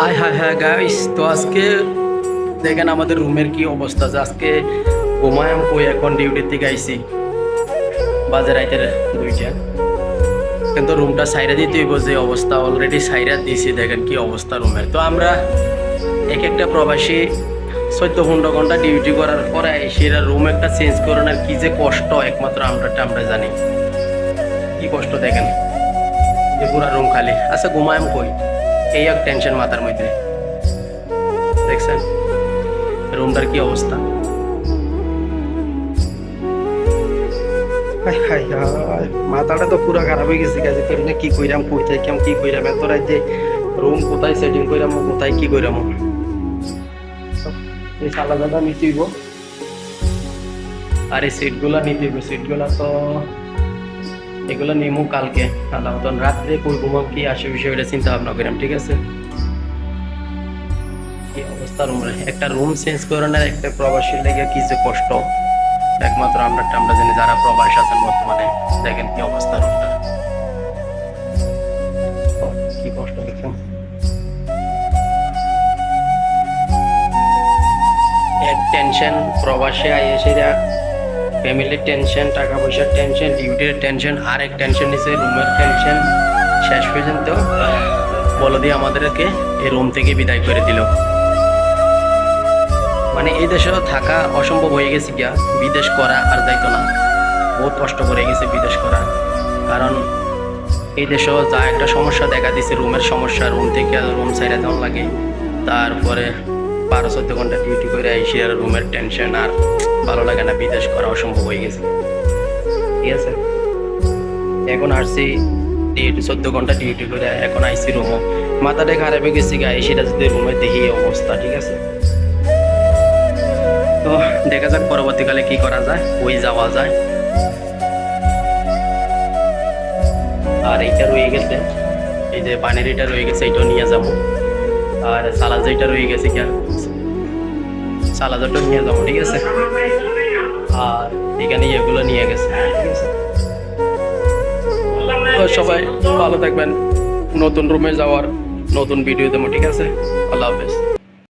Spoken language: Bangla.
হাই হাই হাই গাইস তো আজকে দেখেন আমাদের রুমের কি অবস্থা, যে আজকে ঘুমায়াম কই এখন ডিউটির থেকে আইছি বাজে রাইতের দুইটা। কিন্তু রুমটা সাইরা দিতে হইব যে অবস্থা অলরেডি সাইরা দিয়েছি দেখেন কি অবস্থা রুমের। তো আমরা এক একটা প্রবাসী চোদ্দ পনেরো ঘণ্টা ডিউটি করার পরে সেটা রুম একটা চেঞ্জ করে করানোর কি যে কষ্ট, একমাত্র আমরা আমরা জানি। কি কষ্ট দেখেন? যে পুরা রুম খালি। আচ্ছা ঘুমায়াম কই? এই এক টেনশন মাথার মধ্যে। দেখছেন? রুমটার কি অবস্থা? মাথাটা তো পুরো খারাপ হয়ে গেছে কাজে করি না কি কইরাম কোথায় কেমন কি কইরাম এত রাইতে রুম কোথায় সেটিং কইরাম কোথায় কি কইরাম? এই সালা দাদা নিতে হইব আর এই সিটগুলা নিতে হইব সিটগুলা তো এগুলো নিমু কালকে। আল্লাহ মতন রাত্রে ঘুমাম কি আসে বিষয়টা চিন্তা ভাবনা করিলাম ঠিক আছে? কি অবস্থা রুমের একটা রুম চেঞ্জ করানোর একটা প্রবাসীর লেগে কি যে কষ্ট। একমাত্র আমরা আমরা জানি যারা প্রবাস আছেন বর্তমানে, দেখেন কি অবস্থা রুমটা কি কষ্ট এক টেনশন প্রবাসে আই এসে ফ্যামিলির টেনশন টাকা পয়সার টেনশন ডিউটির টেনশন আর এক টেনশন নিছে রুমের টেনশন শেষ পর্যন্ত বলে দিয়ে আমাদেরকে এই রুম থেকে বিদায় করে দিল। মানে এই দেশে থাকা অসম্ভব হয়ে গেছে গিয়া, বিদেশ করা আর যাইতো না। বহুত কষ্ট করে গেছে বিদেশ করা। কারণ এই দেশেও যা একটা সমস্যা দেখা দিছে রুমের সমস্যা রুম থেকে রুম সাইডে দেওয়া লাগে। তারপরে বারো চোদ্দ ঘণ্টা ডিউটি করে আইসি আর রুমের টেনশন আর ভালো লাগে না, বিদেশ করা অসম্ভব হয়ে গেছে। ঠিক আছে? এখন আসছি ডিউটি চোদ্দ ঘণ্টা ডিউটি করে এখন আইসি রুমও মাথাটা খারাপ হয়ে গেছি গায়ে সেটা যদি রুমে দেখি অবস্থা, ঠিক আছে? তো দেখা যাক পরবর্তীকালে কি করা যায় ওই যাওয়া যায়। আর এইটা রয়ে গেছে, এই যে পানির এটা রয়ে গেছে এইটাও নিয়ে যাব। আর সালাদ যেটা রয়ে গেছে কি সালাদটা নিয়ে যাব, ঠিক আছে? আর এখানে এগুলো নিয়ে গেছে। তো সবাই ভালো থাকবেন। নতুন রুমে যাওয়ার নতুন ভিডিও দেবো, ঠিক আছে? আল্লাহ হাফেজ।